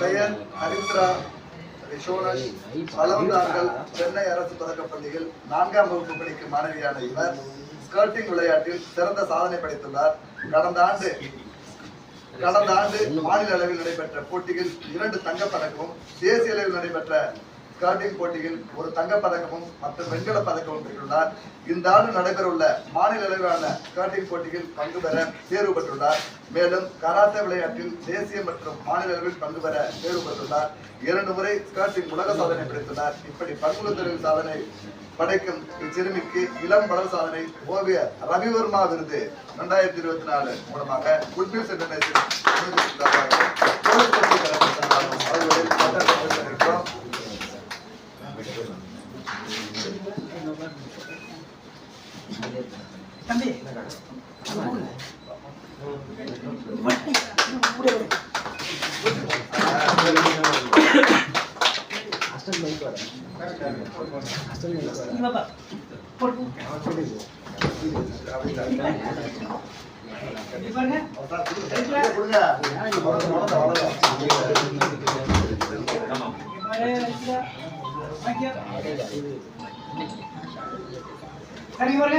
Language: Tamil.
பெயர் ஹரித்ரா ரிஷோனஷ். பலவந்தார்கள் சென்னை அரசு தொடக்கப் பள்ளியில் நான்காம் வகுப்பு படிக்கும் மாணவியான இவர் ஸ்கர்ட்டிங் விளையாட்டில் சிறந்த சாதனை படைத்துள்ளார். கடந்த ஆண்டு கடந்த ஆண்டு மாநில அளவில் நடைபெற்ற போட்டியில் இரண்டு தங்கப்பதக்கமும் தேசிய அளவில் நடைபெற்ற ஸ்கர்ட்டிங் போட்டியில் ஒரு தங்கப் பதக்கமும் மற்ற வெண்கலப் பதக்கமும் பெற்றுள்ளார். இந்த ஆண்டு நடைபெறவுள்ள மாநில அளவிலான ஸ்கர்ட்டிங் போட்டியில் பங்கு பெற தேர்வு பெற்றுள்ளார். மேலும் கராத்தே விளையாட்டில் தேசிய மற்றும் மாநில அளவில் பங்கு பெற தேர்வு பெற்றுள்ளார். இரண்டு முறை ஸ்காட்டிங் உலக சாதனை படைத்துள்ளார். இப்படி பல்குலத்தொழில் சாதனை படைக்கும் இச்சிறுமிக்கு இளம் படல் சாதனை ஓவியர் ரவிவர்மா விருது இரண்டாயிரத்தி இருபத்தி நாலு மூலமாக குட் சென்ற இன்டர்நேஷனல் தம்பி. அஸ்டன் பைக் வர அஸ்டன் பைக் வர போட்டு பாருங்க. Can you hear